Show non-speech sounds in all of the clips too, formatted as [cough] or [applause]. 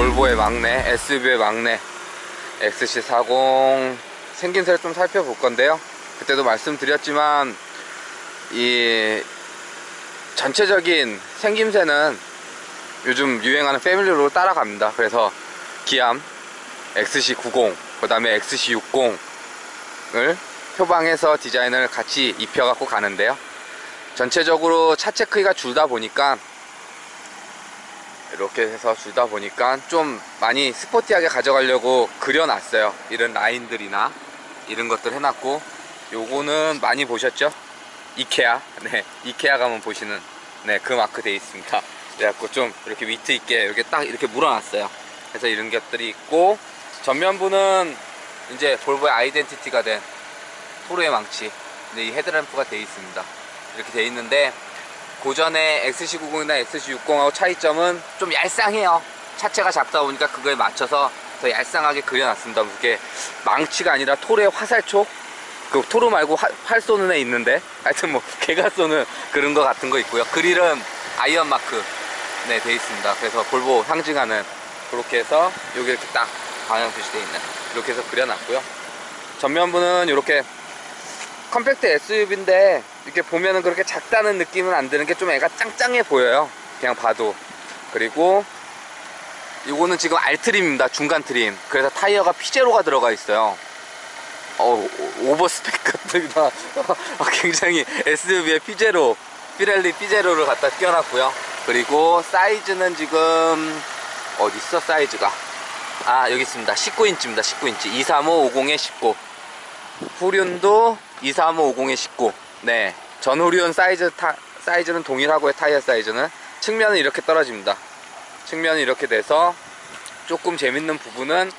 XC40 볼보의 막내 SUV의 막내 XC40 생김새를 좀 살펴볼 건데요. 그때도 말씀드렸지만 이 전체적인 생김새는 요즘 유행하는 패밀리로 따라갑니다. 그래서 기암 XC90 그 다음에 XC60을 표방해서 디자인을 같이 입혀갖고 가는데요. 전체적으로 차 체 크기가 줄다 보니까 이렇게 해서 줄다 보니까 좀 많이 스포티하게 가져가려고 그려놨어요. 이런 라인들이나 이런 것들 해놨고 요거는 많이 보셨죠? 이케아. 네 이케아 가면 보시는 네그 마크 돼 있습니다. 그래갖고 좀 이렇게 위트 있게 이렇게 딱 이렇게 물어놨어요. 그래서 이런 것들이 있고 전면부는 이제 볼보의 아이덴티티가 된 토르의 망치. 근데 이 헤드램프가 돼 있습니다. 이렇게 돼 있는데 고전의 XC90이나 XC60하고 차이점은 좀 얄쌍해요. 차체가 작다 보니까 그거에 맞춰서 더 얄쌍하게 그려놨습니다. 그게 망치가 아니라 토르의 화살촉? 그 토르 말고 화, 활 쏘는 애 있는데? 하여튼 뭐 개가 쏘는 그런 거 같은 거 있고요. 그릴은 아이언 마크. 네 돼 있습니다. 그래서 볼보 상징하는 그렇게 해서 여기 이렇게 딱 방향 표시되어 있는 이렇게 해서 그려놨고요. 전면부는 이렇게 컴팩트 SUV인데 이렇게 보면은 그렇게 작다는 느낌은 안 드는 게 좀 애가 짱짱해 보여요. 그냥 봐도. 그리고 이거는 지금 알트림입니다. 중간 트림. 그래서 타이어가 피제로가 들어가 있어요. 어 오버스펙 [laughs] 같다. [laughs] 굉장히 SUV의 피제로 피렐리 피제로를 갖다 끼워놨고요. 그리고 사이즈는 지금 어디 있어 사이즈가? 아 여기 있습니다. 19인치입니다. 19인치. 235 50에 19 후륜도 235 50에 19 네. 전후륜 사이즈 타, 사이즈는 동일하고요 타이어 사이즈는. 측면은 이렇게 떨어집니다. 측면은 이렇게 돼서 조금 재밌는 부분은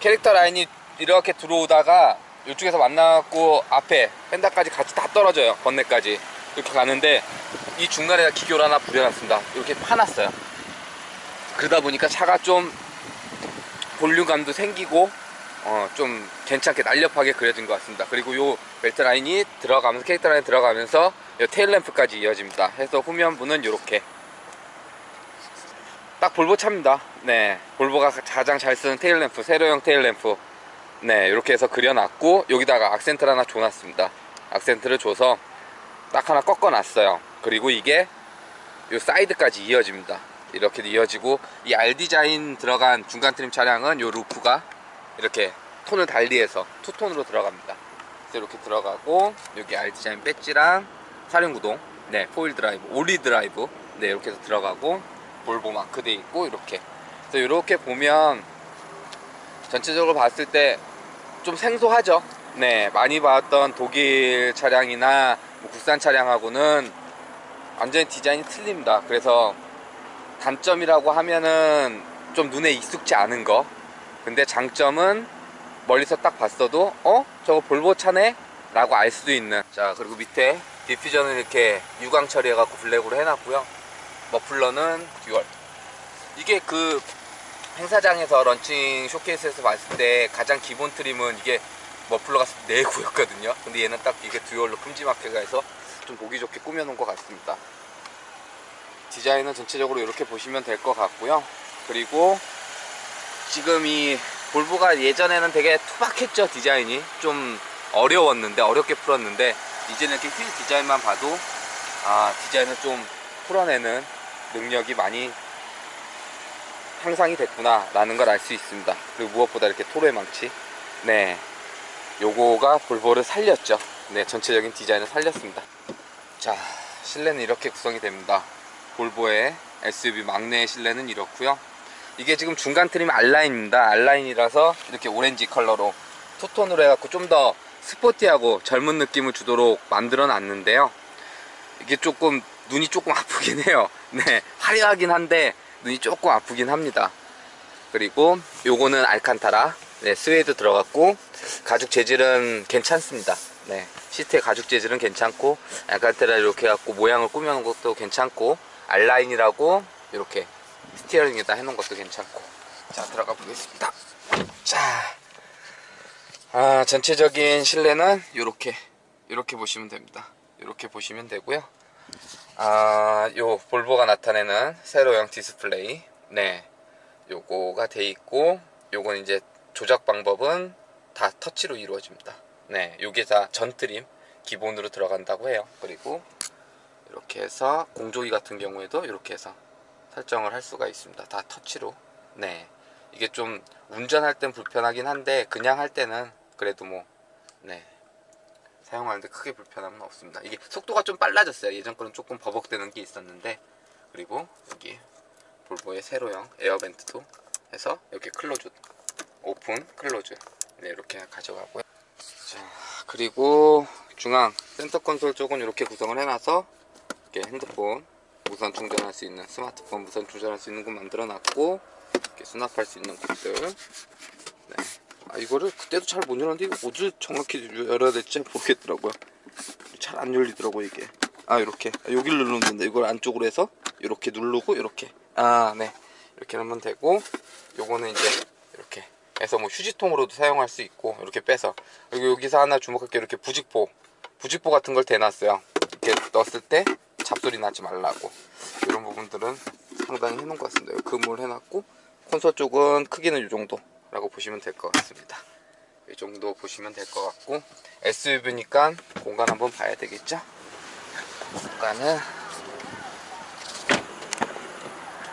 캐릭터 라인이 이렇게 들어오다가 이쪽에서 만나갖고 앞에 펜다까지 같이 다 떨어져요 번뇌까지. 이렇게 가는데 이 중간에다 기교를 하나 부려놨습니다. 이렇게 파놨어요. 그러다 보니까 차가 좀 볼륨감도 생기고 어, 좀 괜찮게 날렵하게 그려진 것 같습니다. 그리고 요 벨트 라인이 들어가면서 캐릭터 라인 들어가면서 요 테일 램프까지 이어집니다. 해서 후면부는 이렇게. 딱 볼보 차입니다. 네. 볼보가 가장 잘 쓰는 테일 램프 세로형 테일 램프. 네 이렇게 해서 그려놨고 여기다가 악센트를 하나 줘놨습니다. 악센트를 줘서 딱 하나 꺾어 놨어요. 그리고 이게 요 사이드까지 이어집니다. 이렇게 이어지고 이 R 디자인 들어간 중간 트림 차량은 요 루프가 이렇게 톤을 달리해서 투톤으로 들어갑니다. 이렇게 들어가고 여기 R 디자인 배지랑 사륜구동 네 포일 드라이브 올리 드라이브 네 이렇게 해서 들어가고 볼보 마크 돼 있고 이렇게. 그래서 이렇게 보면 전체적으로 봤을 때 좀 생소하죠? 네 많이 봤던 독일 차량이나 뭐 국산 차량하고는 완전히 디자인이 틀립니다. 그래서 단점이라고 하면은 좀 눈에 익숙지 않은 거 근데 장점은 멀리서 딱 봤어도 어? 저거 볼보 차네? 라고 알 수도 있는. 자 그리고 밑에 디퓨저는 이렇게 유광 처리해갖고 블랙으로 해놨고요. 머플러는 듀얼. 이게 그 행사장에서 런칭 쇼케이스에서 봤을 때 가장 기본 트림은 이게 머플러가 4구였거든요. 근데 얘는 딱 이게 듀얼로 큼지막하게 해서 좀 보기 좋게 꾸며놓은 것 같습니다. 디자인은 전체적으로 이렇게 보시면 될 것 같고요. 그리고 지금 이 볼보가 예전에는 되게 투박했죠 디자인이? 좀 어려웠는데 어렵게 풀었는데 이제는 이렇게 휠 디자인만 봐도 아 디자인을 좀 풀어내는 능력이 많이 향상이 됐구나 라는 걸 알 수 있습니다. 그리고 무엇보다 이렇게 토로의 망치. 네. 요거가 볼보를 살렸죠. 네 전체적인 디자인을 살렸습니다. 자 실내는 이렇게 구성이 됩니다. 볼보의 SUV 막내의 실내는 이렇고요 이게 지금 중간 트림 R라인입니다. R라인이라서 이렇게 오렌지 컬러로 투톤으로 해갖고 좀 더 스포티하고 젊은 느낌을 주도록 만들어 놨는데요. 이게 조금 눈이 조금 아프긴 해요. [laughs] 네 화려하긴 한데 눈이 조금 아프긴 합니다. 그리고 요거는 알칸타라. 네, 스웨이드 들어갔고 가죽 재질은 괜찮습니다. 네 시트의 가죽 재질은 괜찮고 알칸타라 이렇게 해갖고 모양을 꾸며놓은 것도 괜찮고 R라인이라고 이렇게 스티어링에다 해놓은 것도 괜찮고. 자 들어가 보겠습니다. 자 아, 전체적인 실내는 이렇게 이렇게 보시면 됩니다. 이렇게 보시면 되고요. 아, 요 볼보가 나타내는 세로형 디스플레이. 네 요거가 돼 있고 요건 이제 조작 방법은 다 터치로 이루어집니다. 네, 요게 다 전트림 기본으로 들어간다고 해요. 그리고 이렇게 해서 공조기 같은 경우에도 이렇게 해서 설정을 할 수가 있습니다. 다 터치로. 네. 이게 좀 운전할 땐 불편하긴 한데 그냥 할 때는 그래도 뭐 네. 사용하는데 크게 불편함은 없습니다. 이게 속도가 좀 빨라졌어요. 예전 거는 조금 버벅대는 게 있었는데 그리고 여기 볼보의 세로형 에어벤트도 해서 이렇게 클로즈 오픈 클로즈 네, 이렇게 가져가고요. 자, 그리고 중앙 센터 콘솔 쪽은 이렇게 구성을 해놔서 이렇게 핸드폰 무선 충전할 수 있는 스마트폰 무선 충전할 수 있는 곳 만들어 놨고 이렇게 수납할 수 있는 곳들. 네. 아 이거를 그때도 잘 못 열었는데 이거 어디 정확히 열어야 될지 잘 모르겠더라고요. 잘 안 열리더라고 이게. 아 이렇게. 아, 여기를 된다. 이걸 안쪽으로 해서 이렇게 누르고 이렇게. 아 네. 이렇게 하면 되고 요거는 이제 이렇게 해서 뭐 휴지통으로도 사용할 수 있고 이렇게 빼서. 그리고 여기서 하나 주목할 게 이렇게 부직포. 부직포 같은 걸 대놨어요. 이렇게 넣었을 때 잡소리 나지 말라고. 이런 부분들은 상당히 해놓은 것 같습니다. 금을 해놨고 콘솔 쪽은 크기는 이 정도라고 보시면 될 것 같습니다. 이 정도 보시면 될 것 같고 SUV니까 공간 한번 봐야 되겠죠? 공간은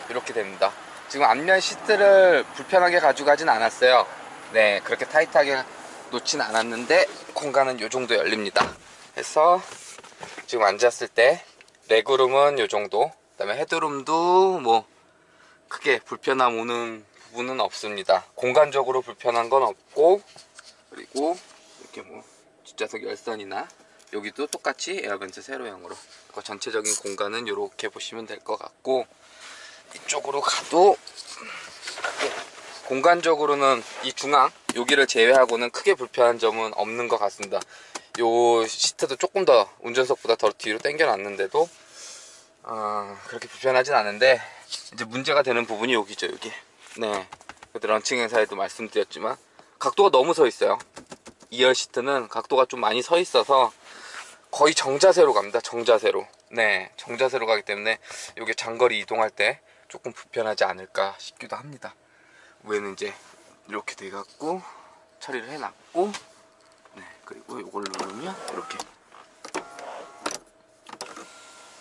이렇게 됩니다. 지금 앞면 시트를 불편하게 가져가진 않았어요. 네 그렇게 타이트하게 놓진 않았는데 공간은 이 정도 열립니다. 해서 지금 앉았을 때 레그룸은 이 정도. 그 다음에 헤드룸도 뭐 크게 불편함 오는 부분은 없습니다. 공간적으로 불편한 건 없고 그리고 이렇게 뭐 뒷좌석 열선이나 여기도 똑같이 에어벤트 세로형으로 그 전체적인 공간은 이렇게 보시면 될 것 같고 이쪽으로 가도 공간적으로는 이 중앙 여기를 제외하고는 크게 불편한 점은 없는 것 같습니다 요 시트도 조금 더 운전석보다 더 뒤로 당겨 놨는데도 어, 그렇게 불편하진 않은데 이제 문제가 되는 부분이 여기죠 여기. 네. 그때 런칭 행사에도 말씀드렸지만 각도가 너무 서 있어요. 2열 시트는 각도가 좀 많이 서 있어서 거의 정자세로 갑니다 정자세로. 네 정자세로 가기 때문에 이게 장거리 이동할 때 조금 불편하지 않을까 싶기도 합니다. 위에는 이제 이렇게 돼 갖고 처리를 해놨고 네 그리고 이걸 누르면 이렇게.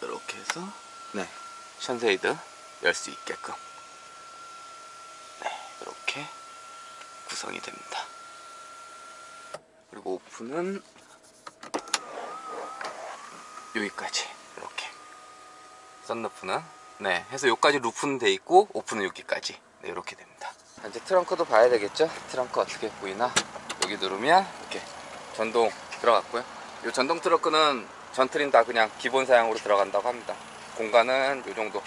이렇게 해서 네 션세이드 열 수 있게끔. 네 이렇게 구성이 됩니다. 그리고 오픈은 여기까지. 이렇게. 썬루프는 네 해서 여기까지 루프는 돼 있고 오픈은 여기까지. 네 이렇게 됩니다. 이제 트렁크도 봐야 되겠죠? 트렁크 어떻게 보이나? 여기 누르면 이렇게 전동 들어갔고요. 이 전동 트렁크는 전트림 다 그냥 기본 사양으로 들어간다고 합니다. 공간은 이 정도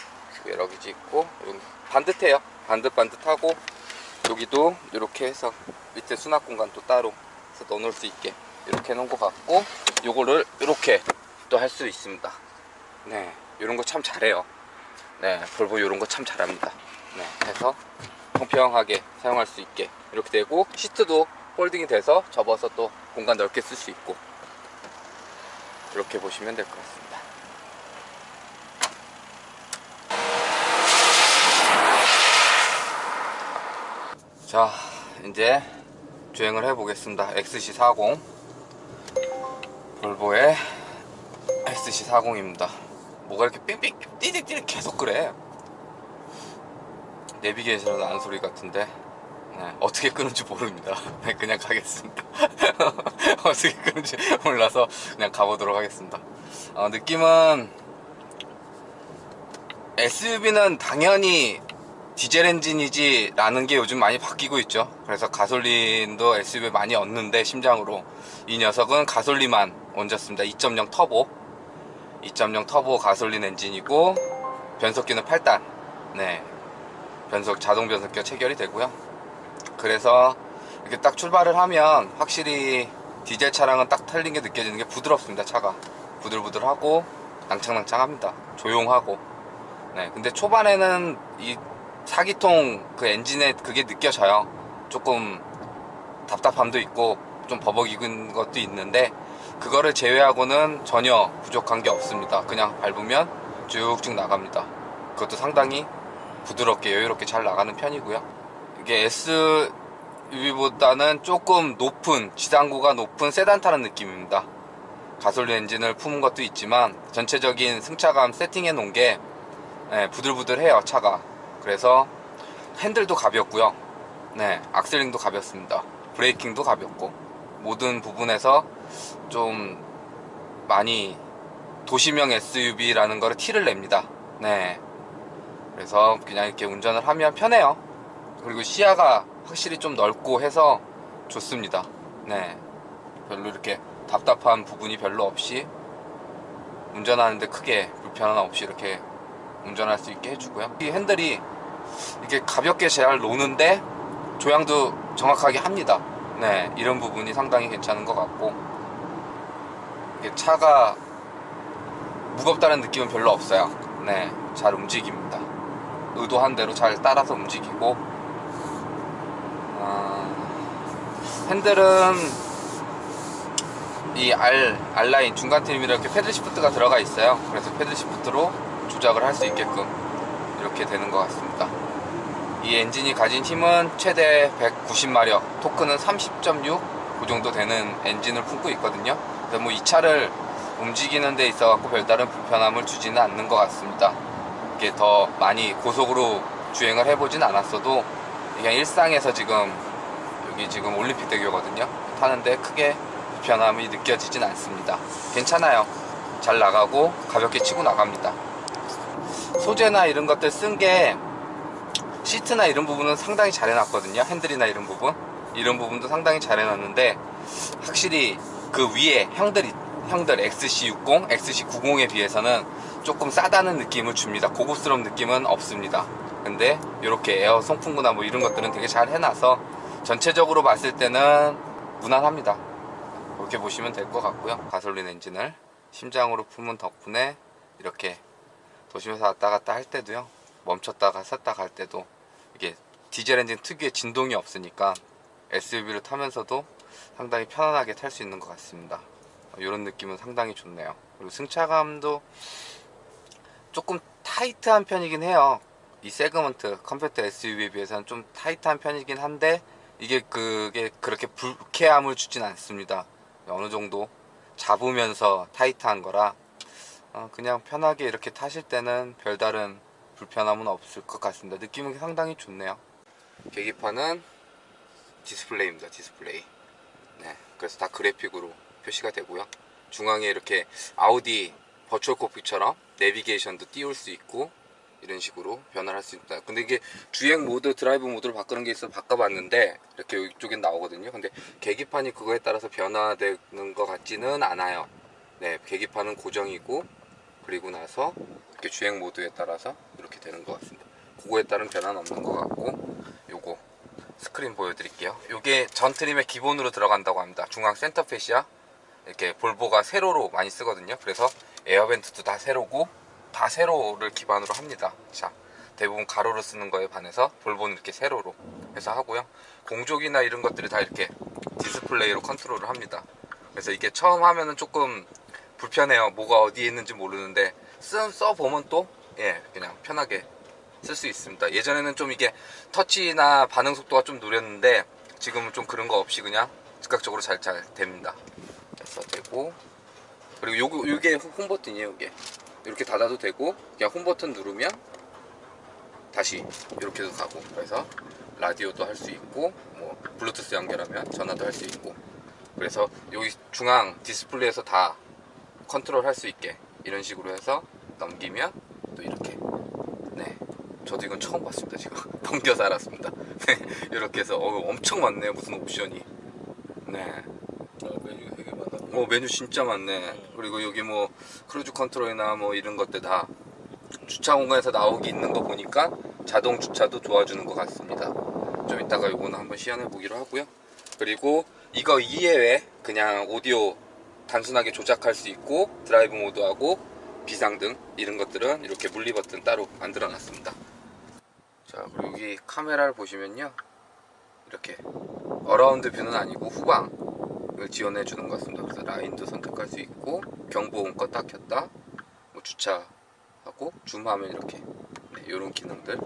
여러 개지 있고 반듯해요. 반듯반듯하고 여기도 이렇게 해서 밑에 수납 공간도 따로 해서 넣어놓을 수 있게 이렇게 해놓은 것 같고 요거를 이렇게 또 할 수 있습니다. 네 이런 거 참 잘해요. 네 볼보 이런 거 참 잘합니다. 네 해서 평평하게 사용할 수 있게 이렇게 되고 시트도 폴딩이 돼서 접어서 또 공간 넓게 쓸 수 있고 이렇게 보시면 될 것 같습니다. 자 이제 주행을 해 보겠습니다. XC40 볼보의 XC40입니다. 뭐가 이렇게 삑삑 띠릭띠릭 계속 그래? 내비게이션은 나는 소리 같은데 네, 어떻게 끄는지 모릅니다. [laughs] 네, 그냥 가겠습니다. [laughs] 어떻게 끄는지 몰라서 그냥 가보도록 하겠습니다. 어, 느낌은 SUV는 당연히 디젤 엔진이지 라는 게 요즘 많이 바뀌고 있죠. 그래서 가솔린도 SUV 많이 얻는데 심장으로. 이 녀석은 가솔린만 얹었습니다. 2.0 터보. 2.0 터보 가솔린 엔진이고 변속기는 8단. 네. 변속 자동 변속기가 체결이 되고요 그래서 이렇게 딱 출발을 하면 확실히 디젤 차량은 딱 탈린 게 느껴지는 게 부드럽습니다 차가. 부들부들하고 낭창낭창합니다. 조용하고. 네 근데 초반에는 이 사기통 그 엔진에 그게 느껴져요. 조금 답답함도 있고 좀 버벅이는 것도 있는데 그거를 제외하고는 전혀 부족한 게 없습니다. 그냥 밟으면 쭉쭉 나갑니다. 그것도 상당히 부드럽게 여유롭게 잘 나가는 편이고요. 이게 SUV보다는 조금 높은 지상고가 높은 세단 타는 느낌입니다. 가솔린 엔진을 품은 것도 있지만 전체적인 승차감 세팅해 놓은 게 네, 부들부들해요 차가. 그래서 핸들도 가볍고요. 네, 악셀링도 가볍습니다. 브레이킹도 가볍고 모든 부분에서 좀 많이 도시명 SUV라는 거를 티를 냅니다. 네. 그래서 그냥 이렇게 운전을 하면 편해요. 그리고 시야가 확실히 좀 넓고 해서 좋습니다. 네. 별로 이렇게 답답한 부분이 별로 없이 운전하는데 크게 불편함 없이 이렇게 운전할 수 있게 해주고요. 이 핸들이 이게 가볍게 잘 노는데 조향도 정확하게 합니다. 네, 이런 부분이 상당히 괜찮은 것 같고 이게 차가 무겁다는 느낌은 별로 없어요. 네, 잘 움직입니다. 의도한 대로 잘 따라서 움직이고 어, 핸들은 이 R, R라인 중간 트림이 이렇게 패들 시프트가 들어가 있어요. 그래서 패들 시프트로 조작을 할 수 있게끔 이렇게 되는 것 같습니다. 이 엔진이 가진 힘은 최대 190마력, 토크는 30.6 그 정도 되는 엔진을 품고 있거든요. 그래서 뭐 이 차를 움직이는 데 있어 갖고 별다른 불편함을 주지는 않는 것 같습니다. 이게 더 많이 고속으로 주행을 해보진 않았어도 그냥 일상에서 지금 여기 지금 올림픽 대교거든요. 타는데 크게 불편함이 느껴지진 않습니다. 괜찮아요. 잘 나가고 가볍게 치고 나갑니다. 소재나 이런 것들 쓴 게 시트나 이런 부분은 상당히 잘 해놨거든요. 핸들이나 이런 부분. 이런 부분도 상당히 잘 해놨는데 확실히 그 위에 형들이 형들 XC60, XC90에 비해서는 조금 싸다는 느낌을 줍니다. 고급스러운 느낌은 없습니다. 근데 이렇게 에어 송풍구나 뭐 이런 것들은 되게 잘 해놔서 전체적으로 봤을 때는 무난합니다. 그렇게 보시면 될 것 같고요. 가솔린 엔진을 심장으로 품은 덕분에 이렇게 도심에서 왔다 갔다 할 때도요. 멈췄다가 섰다 갈 때도 이게 디젤 엔진 특유의 진동이 없으니까 SUV를 타면서도 상당히 편안하게 탈 수 있는 것 같습니다. 이런 느낌은 상당히 좋네요. 그리고 승차감도 조금 타이트한 편이긴 해요. 이 세그먼트 컴팩트 SUV에 비해서는 좀 타이트한 편이긴 한데 이게 그게 그렇게 불쾌함을 주진 않습니다. 어느 정도 잡으면서 타이트한 거라 어, 그냥 편하게 이렇게 타실 때는 별다른 불편함은 없을 것 같습니다. 느낌은 상당히 좋네요. 계기판은 디스플레이입니다. 디스플레이. 네, 그래서 다 그래픽으로 표시가 되고요. 중앙에 이렇게 아우디 버추얼 코픽처럼 내비게이션도 띄울 수 있고 이런 식으로 변화를 할 수 있다. 근데 이게 주행 모드, 드라이브 모드를 바꾸는 게 있어서 바꿔봤는데 이렇게 이쪽엔 나오거든요. 근데 계기판이 그거에 따라서 변화되는 것 같지는 않아요. 네, 계기판은 고정이고 그리고 나서 이렇게 주행 모드에 따라서 이렇게 되는 것 같습니다. 그거에 따른 변화는 없는 것 같고 요거 스크린 보여드릴게요. 요게 전 트림의 기본으로 들어간다고 합니다. 중앙 센터 페시아 이렇게 볼보가 세로로 많이 쓰거든요. 그래서 에어벤트도 다 세로고 다 세로를 기반으로 합니다. 자, 대부분 가로로 쓰는 거에 반해서 볼보는 이렇게 세로로 해서 하고요. 공족이나 이런 것들이 다 이렇게 디스플레이로 컨트롤을 합니다. 그래서 이게 처음 하면은 조금 불편해요. 뭐가 어디에 있는지 모르는데 쓰, 써보면 또 예, 그냥 편하게 쓸 수 있습니다. 예전에는 좀 이게 터치나 반응 속도가 좀 느렸는데 지금은 좀 그런 거 없이 그냥 즉각적으로 잘 잘 됩니다. 그래서 되고 그리고 요거 요게 홈 버튼이에요. 요게. 이렇게 닫아도 되고 그냥 홈 버튼 누르면 다시 이렇게도 가고. 그래서 라디오도 할 수 있고 뭐 블루투스 연결하면 전화도 할 수 있고. 그래서 여기 중앙 디스플레이에서 다 컨트롤 할 수 있게 이런 식으로 해서 넘기면 또 이렇게. 네. 저도 이건 처음 봤습니다 지금. [laughs] 넘겨서 알았습니다. [laughs] 네. 이렇게 해서. 어, 엄청 많네요 무슨 옵션이. 네. 아, 많아. 어, 메뉴 진짜 많네. 그리고 여기 뭐 크루즈 컨트롤이나 뭐 이런 것들 다 주차 공간에서 나오기 있는 거 보니까 자동 주차도 도와주는 것 같습니다. 좀 이따가 이거는 한번 시연해 보기로 하고요. 그리고 이거 이외에 그냥 오디오 단순하게 조작할 수 있고 드라이브 모드하고 비상등 이런 것들은 이렇게 물리 버튼 따로 만들어 놨습니다. 자, 그리고 여기 카메라를 보시면요. 이렇게 어라운드 뷰는 아니고 후방을 지원해 주는 것 같습니다. 그래서 라인도 선택할 수 있고 경보음 껐다 켰다 뭐 주차하고 줌하면 이렇게 네, 이런 기능들을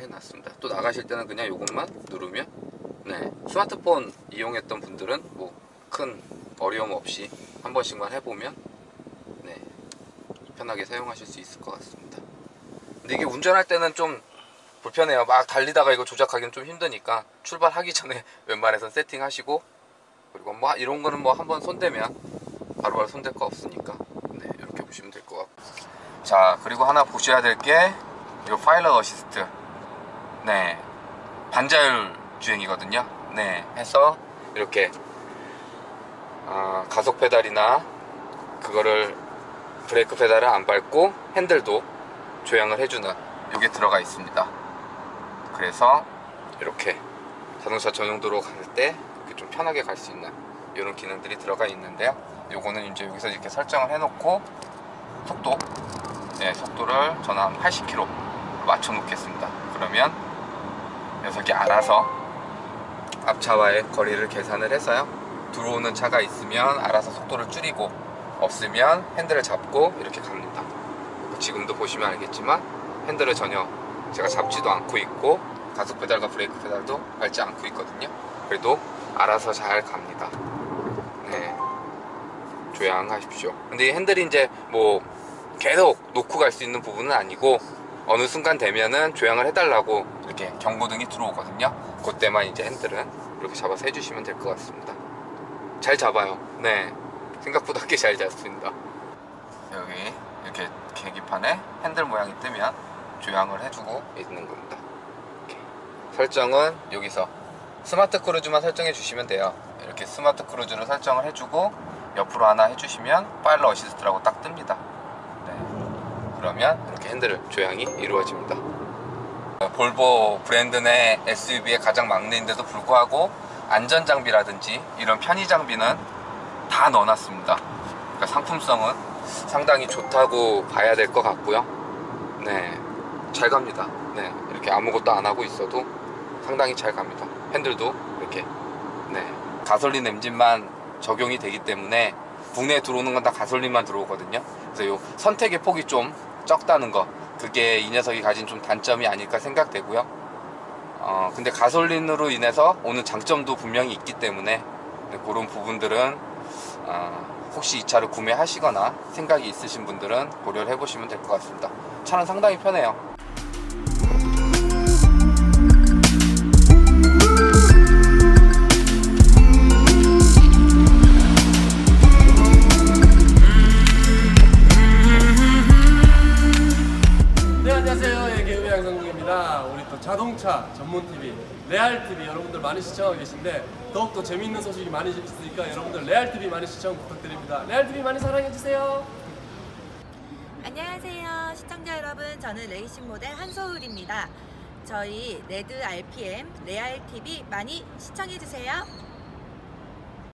해놨습니다. 또 나가실 때는 그냥 이것만 누르면 네, 스마트폰 이용했던 분들은 뭐 큰 어려움 없이 한 번씩만 해보면 네, 편하게 사용하실 수 있을 것 같습니다. 근데 이게 운전할 때는 좀 불편해요. 막 달리다가 이거 조작하기는 좀 힘드니까 출발하기 전에 [laughs] 웬만해선 세팅하시고 그리고 뭐 이런 거는 뭐 한번 손대면 바로바로 손댈 거 없으니까. 네 이렇게 보시면 될 것 같고. 자 그리고 하나 보셔야 될 게 이 파일럿 어시스트. 네 반자율 주행이거든요. 네 해서 이렇게 아, 가속 페달이나 그거를 브레이크 페달을 안 밟고 핸들도 조향을 해주는 이게 들어가 있습니다. 그래서 이렇게 자동차 전용도로 갈 때 좀 편하게 갈 수 있는 이런 기능들이 들어가 있는데요. 요거는 이제 여기서 이렇게 설정을 해놓고 속도 네, 속도를 저는 한 80km 맞춰 놓겠습니다. 그러면 녀석이 알아서 앞차와의 거리를 계산을 해서요. 들어오는 차가 있으면 알아서 속도를 줄이고 없으면 핸들을 잡고 이렇게 갑니다. 지금도 보시면 알겠지만 핸들을 전혀 제가 잡지도 않고 있고 가속 페달과 브레이크 페달도 밟지 않고 있거든요. 그래도 알아서 잘 갑니다. 네. 조향하십시오. 근데 이 핸들이 이제 뭐 계속 놓고 갈 수 있는 부분은 아니고 어느 순간 되면은 조향을 해달라고 이렇게 경고등이 들어오거든요. 그때만 이제 핸들은 이렇게 잡아서 해주시면 될 것 같습니다. 잘 잡아요. 네. 생각보다 꽤 [laughs] 잘 잡습니다. 여기 이렇게 계기판에 핸들 모양이 뜨면 조향을 해주고 있는 겁니다. 이렇게. 설정은 여기서 스마트 크루즈만 설정해 주시면 돼요. 이렇게 스마트 크루즈를 설정을 해주고 옆으로 하나 해주시면 파일럿 어시스트라고 딱 뜹니다. 네. 그러면 이렇게 핸들 조향이 이루어집니다. 볼보 브랜드 내 SUV의 가장 막내인데도 불구하고 안전장비라든지 이런 편의장비는 다 넣어놨습니다. 그러니까 상품성은 상당히 좋다고 봐야 될 것 같고요. 네, 잘 갑니다. 네, 이렇게 아무것도 안 하고 있어도 상당히 잘 갑니다 핸들도 이렇게 네, 가솔린 엔진만 적용이 되기 때문에 국내에 들어오는 건 다 가솔린만 들어오거든요. 그래서 요 선택의 폭이 좀 적다는 거 그게 이 녀석이 가진 좀 단점이 아닐까 생각되고요. 어, 근데 가솔린으로 인해서 오는 장점도 분명히 있기 때문에 네, 그런 부분들은 어, 혹시 이 차를 구매하시거나 생각이 있으신 분들은 고려를 해보시면 될 것 같습니다. 차는 상당히 편해요 자동차 전문 TV 레알 TV 여러분들 많이 시청하고 계신데 더욱더 재미있는 소식이 많이 있으니까 여러분들 레알 TV 많이 시청 부탁드립니다. 레알 TV 많이 사랑해 주세요. 안녕하세요. 시청자 여러분 저는 레이싱 모델 한소울입니다. 저희 레드 RPM 레알 TV 많이 시청해 주세요